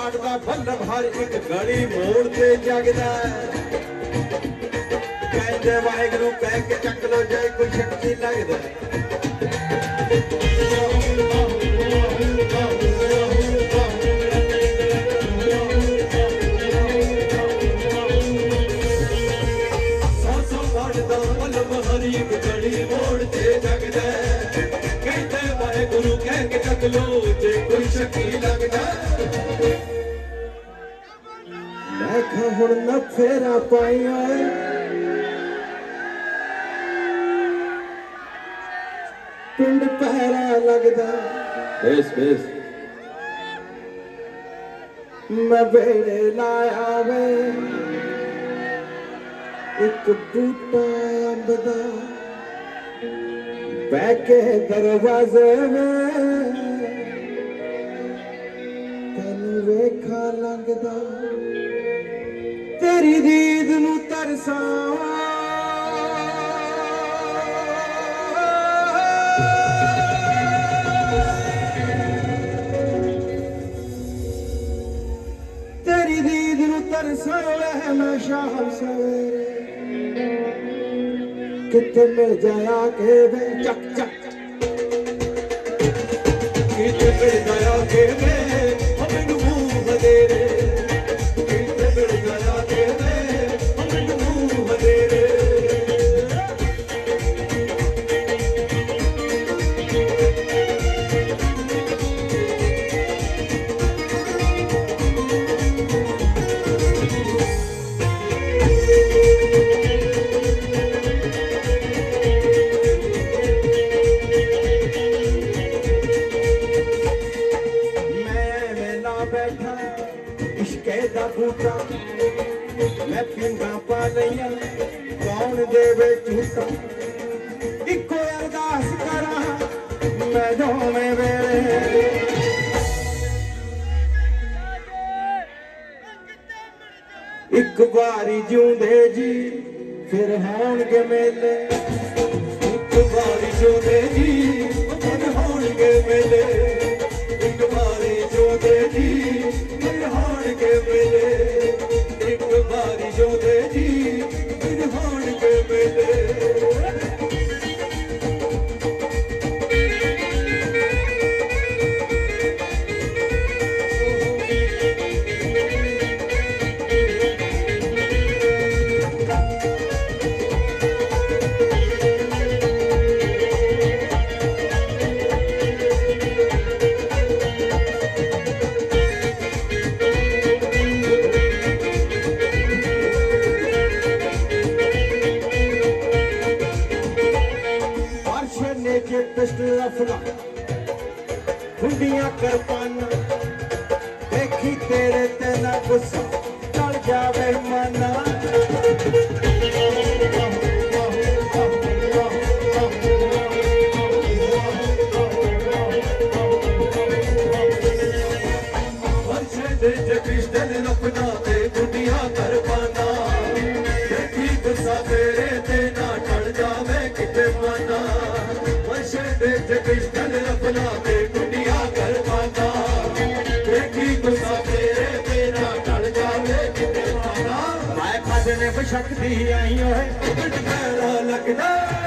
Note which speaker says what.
Speaker 1: ਪਾਠ ਦਾ ਬੱਲਬ ਹਰ ਇੱਕ ਗਲੀ ਮੋੜ ਤੇ ਜਗਦਾ ਕਹਿੰਦੇ ਵਾਹਿਗੁਰੂ ਕਹਿ ਕੇ ਚੱਕ ਲੋ ਜੈ ਕੋਈ ਸ਼ਕਤੀ ਲੱਗਦਾ Hello. ਹੁਣ ਨਾ ਫੇਰਾ ਪਾਈਆਂ ਪਿੰਡ ਪਹਿਰਾ ਲੱਗਦਾ। ਬੇਸ ਬੇਸ। ਮੈਂ ਵੇੜੇ ਲਾਇਆ ਵੇ। ਇੱਕ ਬੂਟਾ ਅੰਬ ਦਾ ਬਹਿ ਕੇ ਦਰਵਾਜ਼ੇ ਵਿੱਚ ਤੈਨੂੰ ਵੇਖਾ ਲੰਘਦਾ। ਤੇਰੀ ਦੀਦ ਨੂੰ ਤਰਸਾਂ। ਤੇਰੀ ਦੀਦ ਨੂੰ ਤਰਸਾਂ ਮੈਂ ਸ਼ਾਮ ਸਵੇਰੇ। ਕਿਤੇ ਮਿਲ ਜਾਇਆ ਕੇ ਵੇ ਚੱਕ ਚੱਕ। ਕਿਤੇ ਮਿਲ ਜਾਇਆ ਕੇ ਵੇ ਕੌਣ ਦੇਵੇ ਇੱਕੋ ਅਰਦਾਸ ਕਰਾਂ, ਮੈਂ ਦੋਵੇਂ ਵੇਲੇ। ਇੱਕ ਵਾਰੀ ਜਿਉਂਦੇ ਜੀ, ਫਿਰ ਹੋਣਗੇ ਮੇਲੇ। ਇੱਕ ਵਾਰੀ ਜਿਉਂਦੇ ਜੀ, ਫਿਰ ਹੋਣਗੇ ਮੇਲੇ। ਇੱਕ ਵਾਰੀ ਜਿਉਂਦੇ ਜੀ, ਫਿਰ ਹੋਣਗੇ ਮੇਲੇ। ਇੱਕ ਵਾਰੀ ਜਿਉਂਦੇ ਜੀ ਪਿਸਟਲ ਅਫਲਾ ਖੁੰਡੀਆਂ ਦੇਖੀ ਤੇਰੇ ਤੇ ਨਾ ਗੁੱਸਾ ਚੜ ਜਾਵੇ ਮਨਾ। ਖਸਨੇ ਆਈ ਓਏ ਉਲਟ ਪੈਰਾ ਲੱਗਦਾ।